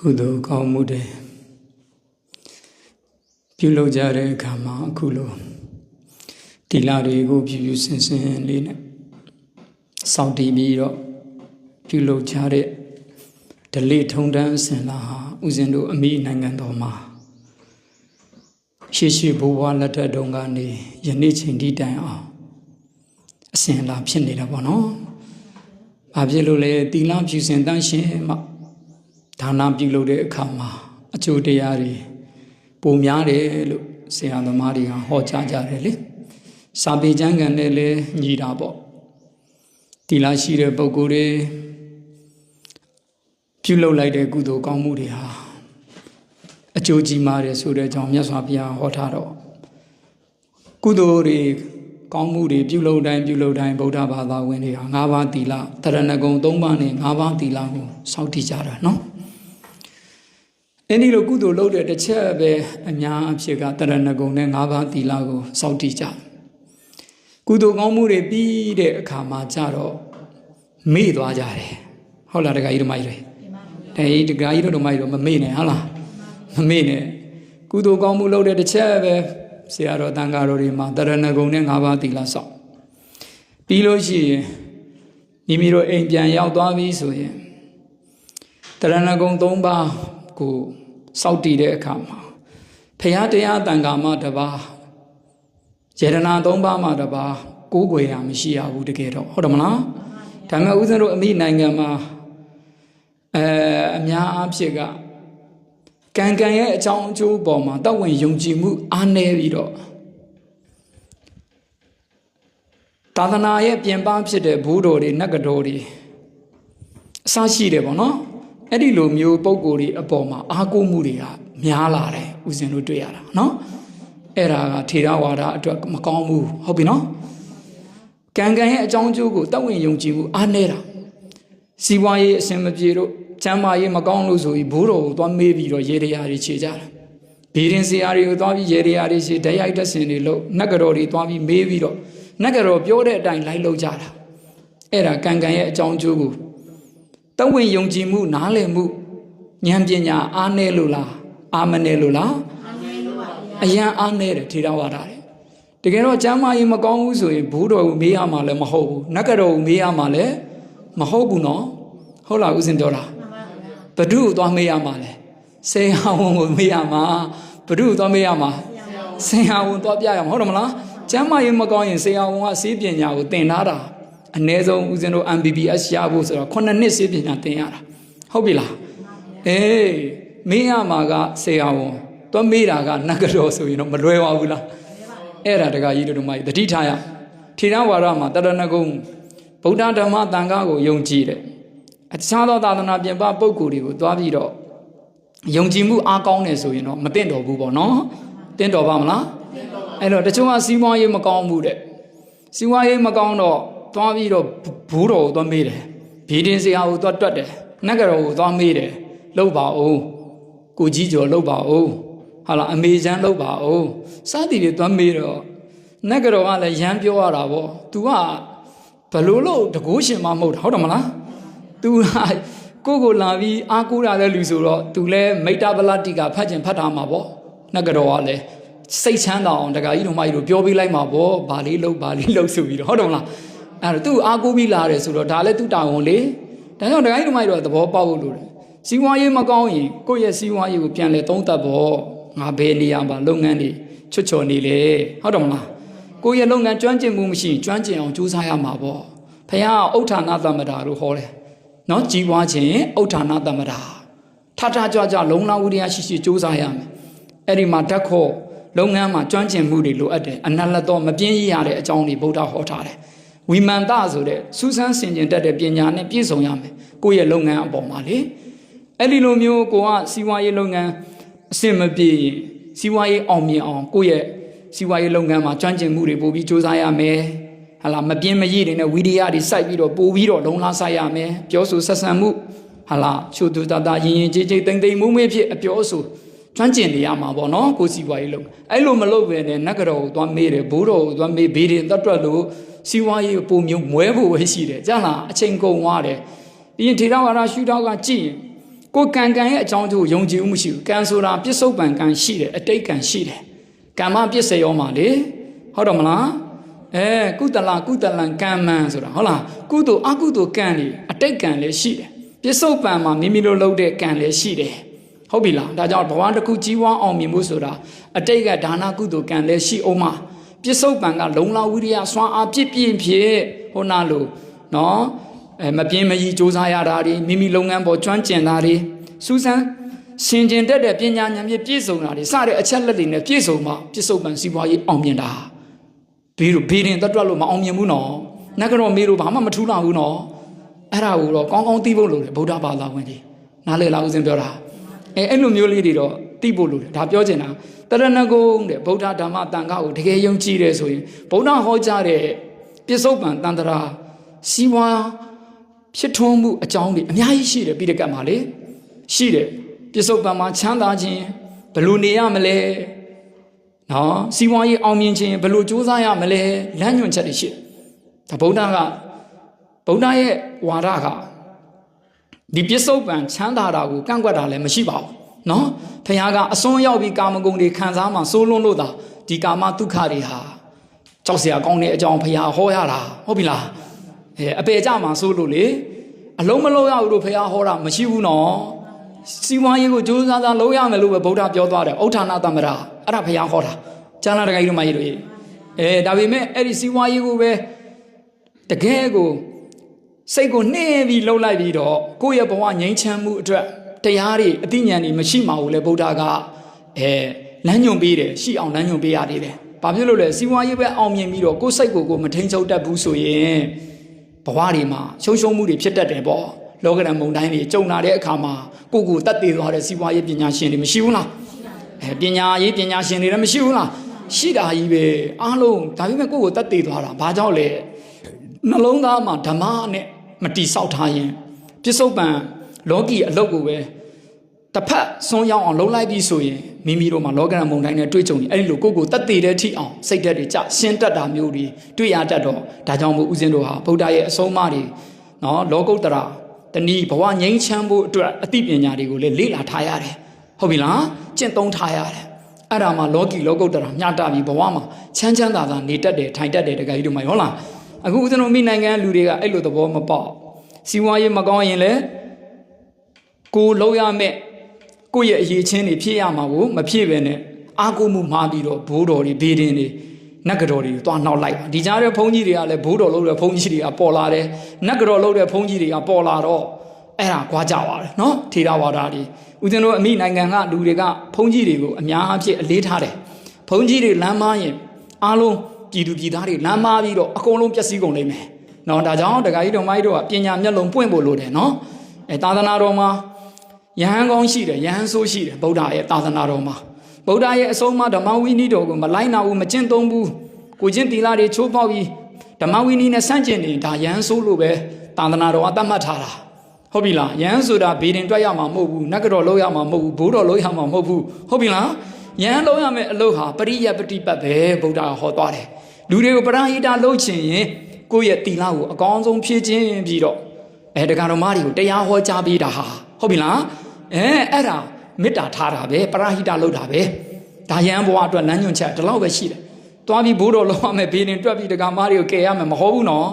ကုသိုလ်ကောင်းမှုတွေပြုလုပ်ကြတဲ့အခါမှာအခုလိုတိလာတွေကိုဖြူဖြူစင်စင်လေးနဲ့စောင့်တည်ပြီးတော့ပြုလုပ်ကြတဲ့ဒလိထုံတန်းအစဉ်လာဟာဥစဉ်တို့အမိနိုင်ငံတော်မှာရှေ့ရှေ့ဘိုးဘွားလက်ထက်တုန်းကနေယနေ့ချိန်ဒီတိုင်အောင်အစဉ်လာဖြစ်နေတာပေါ့နော်။ဘာဖြစ်လို့လဲတိလာဖြူစင်တန်းရှင်မှ ဒါနပြုလုပ်တဲ့အခါမှာအကျိုးတရားတွေပုံများတယ်လို့ဆရာသမားတွေကဟောကြားကြတယ်လေစာပေကျမ်းဂန်နဲ့လည်းညီတာပေါ့ဒီလားရှိတဲ့ပုံကိုယ်တွေပြုလုပ်လိုက်တဲ့ကုသိုလ်ကောင်းမှုတွေဟာအကျိုးကြီးမားတယ်ဆိုတဲ့အကြောင်းမြတ်စွာဘုရားဟောထားတော့ကုသိုလ်တွေကောင်းမှုတွေပြုလုပ်တိုင်းပြုလုပ်တိုင်းဗုဒ္ဓဘာသာဝင်တွေဟာ၅ပါးသီလတရဏဂုံ၃ပါးနဲ့၅ပါးသီလကိုစောင့်တည်ကြတာနော် အဲ့ဒီလိုကုသိုလ်လုပ်တဲ့တစ်ချက်ပဲအများအဖြစ်ကတရဏဂုံနဲ့၅ပါးသီလကိုစောင့်တည်ကြတယ်ကုသိုလ်ကောင်းမှုတွေပြီးတဲ့အခါမှာကြတော့မေ့သွားကြတယ်ဟုတ်လားတခါကြီးတို့မကြီးတွေတဲ့ဒီတခါကြီးတို့တို့မကြီးတို့မမေ့နဲ့ဟုတ်လားမမေ့နဲ့ကုသိုလ်ကောင်းမှုလုပ်တဲ့တစ်ချက်ပဲဆရာတော်တန်ဃာတော်တွေမှာတရဏဂုံနဲ့၅ပါးသီလစောင့်ပြီးလို့ရှိရင်မိမိတို့အိမ်ပြန်ရောက်သွားပြီဆိုရင်တရဏဂုံ၃ပါး ကိုစောင့်တည်တဲ့အခါမှာဖရာတရားတန်ခါမှတပါးယေရနာ၃ပါးမှတပါးကိုးကွယ်ရမရှိရဘူးတကယ်တော့ဟုတ်တယ်မလားဒါပေမဲ့ဦးဇင်းတို့အမိနိုင်ငံမှာအဲအများအားဖြင့်ကကံကံရဲ့အကြောင်းအကျိုးပေါ်မှာတောက်ဝင်ယုံကြည်မှုအားနည်းပြီးတော့သာသနာရဲ့ပြင်ပဖြစ်တဲ့ဘိုးတော်တွေနတ်ကတော်တွေအစရှိတယ်ပေါ့နော် အဲ့ဒီလိုမျိုးပုံကိုယ်တွေအပေါ်မှာအာကိုမှုတွေကများလာတယ်ဦးဇင်းတို့တွေ့ရတာနော်အဲ့ဒါကထေရဝါဒအတွက်မကောင်းဘူးဟုတ်ပြီနော်ကံကံရဲ့အကြောင်းအကျိုးကိုတတ်ဝင်ယုံကြည်မှုအားနည်းတာစီးပွားရေးအဆင်မပြေလို့ကျမ်းမာရေးမကောင်းလို့ဆိုပြီးဘိုးတော်ကိုသွားမေးပြီးတော့ရေတရားတွေခြေကြတာဘီရင်စရာတွေကိုသွားပြီးရေတရားတွေခြေဓာတ်ရိုက်တက်စင်တွေလို့နတ်ကတော်တွေသွားပြီးမေးပြီးတော့နတ်ကတော်ပြောတဲ့အတိုင်းလိုက်လုပ်ကြတာအဲ့ဒါကံကံရဲ့အကြောင်းအကျိုးကို တဝင်ယုံကြည်မှုနားလည်မှုဉာဏ်ပညာအားနည်းလို့လားအာမနည်းလို့လားအယံအားနည်းတယ်ထေရဝါဒတယ်တကယ်တော့ကျမ်းမာရေးမကောင်းဘူးဆိုရင်ဘိုးတော်ကိုမေးရမှာလည်းမဟုတ်ဘူးနတ်ကတော်ကိုမေးရမှာလည်းမဟုတ်ဘူးနော်ဟုတ်လားဦးစင်ပြောတာဘဒုကိုသွားမေးရမှာလဲဆေဟာဝန်ကိုမေးရမှာဘဒုကိုသွားမေးရမှာဆေဟာဝန်သွားပြရမှာဟုတ်တယ်မလားကျမ်းမာရေးမကောင်းရင်ဆေဟာဝန်ကစေးပညာကိုသင်ထားတာ အ ਨੇ ဆုံးဦးဇင်းတို့ MBBS ရဖို့ဆိုတော့9နှစ်စေးပညာသင်ရတာဟုတ်ပြီလားအေးမေးရမှာကဆေဟာဝန်သွားမေးတာကနတ်ကတော်ဆိုရင်တော့မလွယ်ပါဘူးလားအဲ့ဒါတကကြီးတို့မှတတိထားရထေရဝါဒမှာတရဏဂုံဗုဒ္ဓဓမ္မသံဃာကိုယုံကြည်တယ်အခြားသောသာသနာပြင်ပပုဂ္ဂိုလ်တွေကိုသွားပြီးတော့ယုံကြည်မှုအားကောင်းတယ်ဆိုရင်တော့မတင့်တော်ဘူးပေါ့နော်တင့်တော်ပါမလားအဲ့တော့တချို့ကစီးပွားရေးမကောင်းဘူးတဲ့စီးပွားရေးမကောင်းတော့ သွားပြီးတော့ဘိုးတော်ကိုသွားမေးတယ်ဘီဒင်ဆရာကိုသွားတွတ်တယ်နတ်ကတော်ကိုသွားမေးတယ်လှုပ်ပါအောင်ကိုကြီးကျော်လှုပ်ပါအောင်ဟာလားအမေချမ်းလှုပ်ပါအောင်စသည်တွေသွားမေးတော့နတ်ကတော်ကလည်းရမ်းပြောရတာပေါ့ तू ကဘလို့လို့တကိုးရှင်မမဟုတ်တာဟုတ်တယ်မလား तू ကိုကိုလာပြီးအာကိုရတဲ့လူဆိုတော့ तू လဲမိတ္တဗလတိကဖတ်ကျင်ဖတ်ထားမှာပေါ့နတ်ကတော်ကလည်းစိတ်ချမ်းသာအောင်တခါကြီးတို့မကြီးတို့ပြောပေးလိုက်မှာပေါ့ဗာလေးလုံးဗာလေးလုံးဆိုပြီးတော့ဟုတ်တယ်မလား အဲ့တော့ तू အာကိုပြီးလာတယ်ဆိုတော့ဒါလည်း तू တာဝန်လေဒါကြောင့်တခါကြီးတို့မကြီးတို့သဘောပေါက်လို့လို့တယ်စီးပွားရေးမကောင်းရင်ကိုယ့်ရဲ့စီးပွားရေးကိုပြန်လဲသုံးသပ်ပေါ့ငါဘယ်နေရာမှာလုပ်ငန်းတွေချွတ်ချော်နေလေဟုတ်တယ်မလားကိုယ့်ရဲ့လုပ်ငန်းကျွမ်းကျင်မှုမရှိကျွမ်းကျင်အောင်ကြိုးစားရမှာပေါ့ဖခင်ကဥဋ္ဌာဏသမ္မတာလို့ဟောတယ်နော်ကြီးပွားခြင်းဥဋ္ဌာဏသမ္မတာထထကြွကြွလုံလဝိရိယရှိရှိကြိုးစားရမယ်အဲ့ဒီမှာဓာတ်ခေါ်လုပ်ငန်းမှာကျွမ်းကျင်မှုတွေလိုအပ်တယ်အနလတော့မပြင်းရရတဲ့အကြောင်းတွေဗုဒ္ဓဟောထားတယ် ဝိမန္တဆိုတဲ့စူးစမ်းဆင်ခြင်တတ်တဲ့ပညာနဲ့ပြည့်စုံရမယ်ကိုယ့်ရဲ့လုပ်ငန်းအပေါ်မှာလေအဲ့ဒီလိုမျိုးကိုကစီးပွားရေးလုပ်ငန်းအဆင်မပြေရင်စီးပွားရေးအောင်မြင်အောင်ကိုယ့်ရဲ့စီးပွားရေးလုပ်ငန်းမှာကျွမ်းကျင်မှုတွေပို့ပြီးစူးစမ်းရမယ်ဟာလာမပြင်းမရည်တွေနဲ့ဝီဒီယတွေစိုက်ပြီးတော့ပို့ပြီးတော့လုံလားဆိုင်ရမယ်ပြောဆိုဆက်ဆံမှုဟာလာချိုတူတာတာရင်ရင်ကြည်ကြည်တိမ်တိမ်မုံမေးဖြစ်အပြောဆို ကျွမ်းကျင်နေရမှာပေါ့နော်ကိုစီပွားရေးလုပ်အဲ့လိုမလုပ်ပဲနဲ့နတ်ကတော်ကိုသွားမေးတယ်ဘိုးတော်ကိုသွားမေးဘေးတွေတတ်တွက်လို့စီဝါရေးပုံမျိုးမွဲဖို့ပဲရှိတယ်ကြာလားအချိန်ကုန်သွားတယ်ပြီးရင်ထေရဝါဒရှုထောက်ကကြည့်ရင်ကိုယ်ကံကံရဲ့အကြောင်းကျိုးယုံကြည်မှုမရှိဘူးကံဆိုတာပြစ္ဆုတ်ပံကံရှိတယ်အတိတ်ကံရှိတယ်ကမ္မပြစ္ဆေရောမှာလေဟုတ်တော့မလားအဲကုသလကုသလံကံမံဆိုတာဟုတ်လားကုသိုလ်အကုသိုလ်ကံတွေအတိတ်ကံလည်းရှိတယ်ပြစ္ဆုတ်ပံမှာမိမိတို့လုပ်တဲ့ကံလည်းရှိတယ် ဟုတ်ပြီလားဒါကြောင့်ဘဝတစ်ခုကြီးပွားအောင်မြင်ဖို့ဆိုတာအတိတ်ကဒါနကုသိုလ်ကံလည်းရှိအောင်မှာပြစ္ဆုတ်ပံကလုံလဝိရိယစွမ်းအားပြည့်ပြည့်ဖြစ်ဟိုနာလို့နော်အဲမပြင်းမကြီးစူးစမ်းရတာတွေမိမိလုပ်ငန်းပေါ်ကျွမ်းကျင်တာတွေစူးစမ်းရှင်ကျင်တတ်တဲ့ပညာဉာဏ်ဖြင့်ပြည့်စုံတာတွေစတဲ့အချက်လက်တွေနဲ့ပြည့်စုံမှပြစ္ဆုတ်ပံစီးပွားရေးအောင်မြင်တာဘေးတို့ဘေးရင်တတ်တွက်လို့မအောင်မြင်ဘူးနော်နတ်ကတော့မေးလို့ဘာမှမထူးလာဘူးနော်အဲ့ဒါကိုတော့ကောင်းကောင်းသိဖို့လိုတယ်ဗုဒ္ဓဘာသာဝင်ကြီးနားလည်လားဦးစင်ပြောတာ အဲအဲ့လိုမျိုးလေးတွေတော့သိဖို့လိုတယ်ဒါပြောချင်တာတရဏဂုံတဲ့ဗုဒ္ဓဓမ္မတန်ခါကိုတကယ်ယုံကြည်တယ်ဆိုရင်ဗုဒ္ဓဟောကြားတဲ့ပြစ္ဆုတ်ပံတန်တရာစီးပွားဖြစ်ထွန်းမှုအကြောင်းတွေအများကြီးရှိတယ်ပြီးတဲ့ကတ်မှာလေရှိတယ်ပြစ္ဆုတ်ပံမှာချမ်းသာခြင်းဘယ်လိုနေရမလဲနော်စီးပွားရေးအောင်မြင်ခြင်းဘယ်လိုကြိုးစားရမလဲလမ်းညွှန်ချက်တွေရှိတယ်ဒါဗုဒ္ဓကဗုဒ္ဓရဲ့ဝါဒက ဒီပြစ္ဆုတ်ပံချမ်းသာတာကိုကန့်ကွက်တာလည်းမရှိပါဘူးနော်ဖခင်ကအစွန်းရောက်ပြီးကာမဂုဏ်တွေခံစားမှစိုးလွန်းလို့သာဒီကာမဒုက္ခတွေဟာကြောက်စရာကောင်းတဲ့အကြောင်းဖခင်ဟောရတာဟုတ်ပြီလားအဲအပေကြမှာစိုးလို့လေအလုံးမလုံးရဘူးလို့ဖခင်ဟောတာမရှိဘူးနော်စီဝါရေးကိုကြိုးစားစားလုံးရမယ်လို့ပဲဗုဒ္ဓပြောသွားတယ်ဥဋ္ဌာဏတမရာအဲ့ဒါဖခင်ဟောတာကျမ်းလာတကယ်လို့မကြီးလို့အဲဒါပေမဲ့အဲ့ဒီစီဝါရေးကိုပဲတကယ်ကို စိတ်ကိုနှင်းပြီးလှုပ်လိုက်ပြီးတော့ကိုယ့်ရဲ့ဘဝငြိမ်းချမ်းမှုအတွက်တရားတွေအသိဉာဏ်တွေမရှိမှဘူးလေဗုဒ္ဓကအဲလမ်းညွန်ပေးတယ်ရှိအောင်လမ်းညွန်ပေးရသေးတယ်။ဘာဖြစ်လို့လဲစီးပွားရေးပဲအောင်မြင်ပြီးတော့ကိုယ်စိတ်ကိုကိုယ်မထိန်ချုပ်တတ်ဘူးဆိုရင်ဘဝတွေမှာရှုံးရှုံးမှုတွေဖြစ်တတ်တယ်ပေါ့။လောကရန်မုန်တိုင်းတွေကြုံလာတဲ့အခါမှာကိုယ့်ကိုယ်တတ်သိသွားတဲ့စီးပွားရေးပညာရှင်တွေမရှိဘူးလား။အဲပညာရေးပညာရှင်တွေလည်းမရှိဘူးလား။ရှိတာကြီးပဲအားလုံးဒါပေမဲ့ကိုယ့်ကိုယ်တတ်သိသွားတာဘာကြောင့်လဲ။နှလုံးသားမှာဓမ္မနဲ့ မတိဆောက်ထားရင်ပြစ္ဆုတ်ပံလောကီအလုတ်ကိုပဲတစ်ဖက်ဆွန်းရောက်အောင်လှုပ်လိုက်ပြီးဆိုရင်မိမိတို့မှာလောကရန်မုန်တိုင်းနဲ့တွေ့ကြုံနေအဲ့ဒီလိုကိုယ့်ကိုတက်တည်တဲ့ထိအောင်စိတ်ဓာတ်တွေကြရှင်းတတ်တာမျိုးတွေတွေ့ရတတ်တော့ဒါကြောင့်မို့ဦးဇင်းတို့ဟာဗုဒ္ဓရဲ့အဆုံးအမတွေနော်လောကုတ္တရာတဏီဘဝငြိမ်းချမ်းဖို့အတွက်အသိပညာတွေကိုလည်းလေ့လာထားရတယ်ဟုတ်ပြီလားကျင့်သုံးထားရတယ်အဲ့ဒါမှလောကီလောကုတ္တရာမျှတပြီးဘဝမှာချမ်းချမ်းသာသာနေတတ်တယ်ထိုင်တတ်တယ်တကယ်ကြီးတို့မှဟုတ်လား အခုဦးဇင်းတို့မိနိုင်ငံလူတွေကအဲ့လိုသဘောမပေါက်စီဝါရေးမကောင်းရင်လည်းကိုလုံးရမဲ့ကိုယ့်ရဲ့အရေးချင်းတွေဖြည့်ရမှာကိုမဖြည့်ပဲနဲ့အာကိုမှုမှားပြီးတော့ဘိုးတော်တွေဘေးဒင်းတွေနတ်ကတော်တွေကိုသွားနှောက်လိုက်ဒီကြားတဲ့ဘုန်းကြီးတွေကလည်းဘိုးတော်လို့တဲ့ဘုန်းကြီးတွေကပေါ်လာတယ်နတ်ကတော်လို့တဲ့ဘုန်းကြီးတွေကပေါ်လာတော့အဲ့ဒါကြွားကြပါတယ်နော်ထေရဝါဒတွေဦးဇင်းတို့အမိနိုင်ငံကလူတွေကဘုန်းကြီးတွေကိုအများအပြည့်အလေးထားတယ်ဘုန်းကြီးတွေလမ်းမရင်အားလုံး ပြည်သူပြည်သားတွေလမ်းမပြီးတော့အကုန်လုံးပျက်စီးကုန်လိမ့်မယ်နော်ဒါကြောင့်တခါကြီးတော်မကြီးတို့ကပညာမျက်လုံးပွင့်ဖို့လိုတယ်နော်အဲသာသနာတော်မှာယဟန်ကောင်းရှိတယ်ယဟန်ဆိုးရှိတယ်ဗုဒ္ဓရဲ့သာသနာတော်မှာဗုဒ္ဓရဲ့အဆုံးအမဓမ္မဝိနည်းတော်ကိုမလိုက်နာဘူးမကျင့်သုံးဘူးကိုချင်းတီလာတွေချိုးပေါက်ပြီးဓမ္မဝိနည်းနဲ့ဆန့်ကျင်နေဒါယဟန်ဆိုးလို့ပဲသာသနာတော်ကသတ်မှတ်ထားတာဟုတ်ပြီလားယဟန်ဆိုတာဘေးရင်တွက်ရမှာမဟုတ်ဘူးနတ်ကတော့လုံးရမှာမဟုတ်ဘူးဘိုးတော်လုံးရမှာမဟုတ်ဘူးဟုတ်ပြီလားယဟန်လုံးရမယ့်အလုပ်ဟာပရိယပฏิပတ်ပဲဗုဒ္ဓကဟောသွားတယ် လူတွေကိုပရဟိတလုပ်ချင်ရင်ကိုယ့်ရဲ့တီလာကိုအကောင်းဆုံးဖြည့်ခြင်းပြီးတော့အဲတက္ကရာတော်မတွေကိုတရားဟောကြားပေးတာဟာဟုတ်ပြီလားအဲအဲ့ဒါမေတ္တာထားတာပဲပရဟိတလုပ်တာပဲဒါယံဘဝအတွက်လမ်းညွှန်ချက်ဒီလောက်ပဲရှိတယ်သွားပြီးဘိုးတော်လုံးရမယ်ဘေးရင်တွက်ပြီးတက္ကရာမတွေကိုကယ်ရမယ်မဟုတ်ဘူးနော်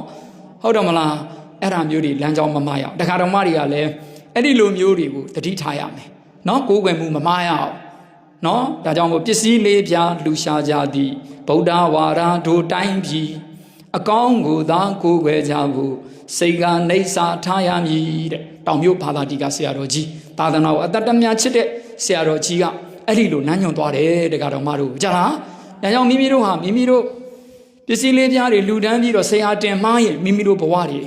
ဟုတ်တော့မလားအဲ့ဒါမျိုးတွေလမ်းကြောင်းမမရအောင်တက္ကရာတော်မတွေကလည်းအဲ့ဒီလိုမျိုးတွေကိုတတိထားရမယ်နော်ကိုယ်ွယ်မှုမမရအောင် နော်ဒါကြောင့်မို့ပစ္စည်းလေးပြားလူရှာကြသည်ဗုဒ္ဓဝါဒတို့တိုင်းပြည်အကောင်းကိုသာကိုယ်ွယ်ကြဖို့စိတ်ကနေစာထားရမည်တဲ့တောင်မြို့ဘာသာတိကဆရာတော်ကြီးသာသနာ့ကိုအတ္တတမြချစ်တဲ့ဆရာတော်ကြီးကအဲ့ဒီလိုနမ်းညွန်သွားတယ်တက္ကတော်မတို့ကြားလားဒါကြောင့်မိမိတို့ဟာမိမိတို့ပစ္စည်းလေးပြားတွေလူတန်းပြီးတော့ဆရာတင်မှားရင်မိမိတို့ဘဝတွေ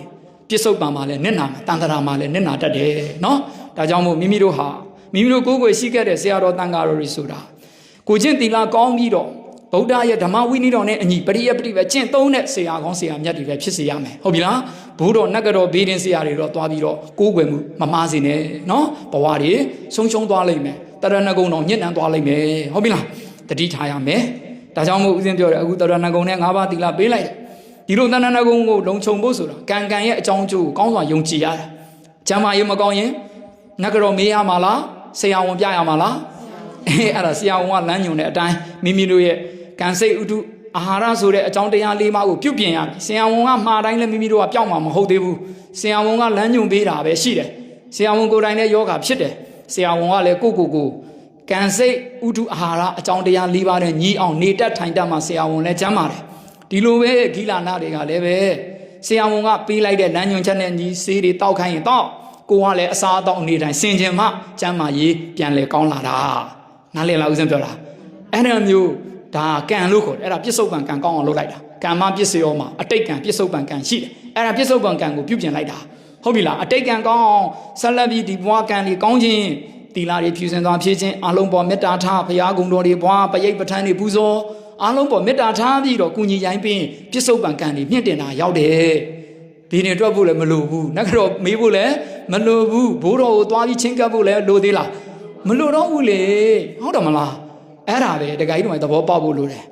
ပြစ္ဆုတ်ပံမှာလည်းနစ်နာမှာတန်တရာမှာလည်းနစ်နာတတ်တယ်နော်ဒါကြောင့်မို့မိမိတို့ဟာ မိမိတို့ကိုယ်ကိုယ်ရှိခဲ့တဲ့ဆရာတော်တန်ဃာတော်တွေဆိုတာကိုချင်းတီလာကောင်းပြီးတော့ဗုဒ္ဓရဲ့ဓမ္မဝိနည်းတော်နဲ့အညီပရိယပတိပဲကျင့်သုံးတဲ့ဆရာကောင်းဆရာမြတ်တွေပဲဖြစ်စေရမယ်ဟုတ်ပြီလားဘိုးတော်နတ်ကတော်ဘေးရင်ဆရာတွေတော့သွားပြီးတော့ကိုးကွယ်မှုမမားစေနဲ့နော်ဘဝတွေဆုံးရှုံးသွားလိမ့်မယ်တရဏဂုံတော်ညစ်နှံသွားလိမ့်မယ်ဟုတ်ပြီလားတတိထားရမယ်ဒါကြောင့်မို့ဦးဇင်းပြောတယ်အခုတရဏဂုံနဲ့၅ပါးသီလပေးလိုက်တယ်ဒီလိုတဏ္ဍဂုံကိုလုံခြုံဖို့ဆိုတာကံကံရဲ့အကြောင်းကျိုးကိုကောင်းစွာယုံကြည်ရတယ်ကျမ်းမာရေးမကောင်းရင်နတ်ကတော်မေးရမှာလား ဆရာဝန်ပြရမှာလားအဲအဲ့ဒါဆရာဝန်ကလမ်းညွန်တဲ့အတိုင်းမိမိတို့ရဲ့ကံစိတ်ဥတုအာဟာရဆိုတဲ့အကြောင်းတရားလေးပါးကိုပြုပြင်ရမယ်ဆရာဝန်ကမှားတိုင်းလည်းမိမိတို့ကပြောင်းမှာမဟုတ်သေးဘူးဆရာဝန်ကလမ်းညွန်ပေးတာပဲရှိတယ်ဆရာဝန်ကိုယ်တိုင်လည်းယောဂဖြစ်တယ်ဆရာဝန်ကလည်းကိုယ့်ကိုယ်ကိုကံစိတ်ဥတုအာဟာရအကြောင်းတရားလေးပါးနဲ့ညီအောင်နေတတ်ထိုင်တတ်မှဆရာဝန်လည်းကျမ်းပါတယ်ဒီလိုပဲဂိလာနာတွေကလည်းပဲဆရာဝန်ကပေးလိုက်တဲ့လမ်းညွန်ချက်နဲ့ညီစေးတွေတောက်ခိုင်းရင်တောက် ကိုကလည်းအစားအသောက်အနေတိုင်းစင်ကြင်မှကျမ်းမာရေးပြန်လဲကောင်းလာတာနားလည်လားဦးဇင်းပြောတာအဲ့ဒါမျိုးဒါကံလို့ခေါ်တယ်အဲ့ဒါပြစ္ဆုတ်ပံကံကောင်းအောင်လုပ်လိုက်တာကံမပစ္စယောမှာအတိတ်ကံပြစ္ဆုတ်ပံကံရှိတယ်အဲ့ဒါပြစ္ဆုတ်ပံကံကိုပြုပြင်လိုက်တာဟုတ်ပြီလားအတိတ်ကံကောင်းအောင်ဆက်လက်ပြီးဒီဘဝကံတွေကောင်းခြင်းတီလာတွေဖြူစင်သွားဖြည့်ခြင်းအလုံးပေါ်မေတ္တာထားဘုရားကုံတော်တွေဘွားပရိတ်ပဋ္ဌာန်းတွေပူဇော်အလုံးပေါ်မေတ္တာထားပြီးတော့ကုညီရိုင်းပြီးပြစ္ဆုတ်ပံကံတွေမြင့်တင်တာရောက်တယ်ဒီနေတွက်ဖို့လည်းမလိုဘူးနတ်ကတော့မေးဖို့လည်း မလိုဘူးဘိုးတော်ကိုသွားပြီးချင်းကပ်ဖို့လည်းလိုသေးလားမလိုတော့ဘူးလေဟုတ်တယ်မလားအဲ့ဒါပဲတခါကြီးတို့မှသဘောပေါက်ဖို့လိုတယ်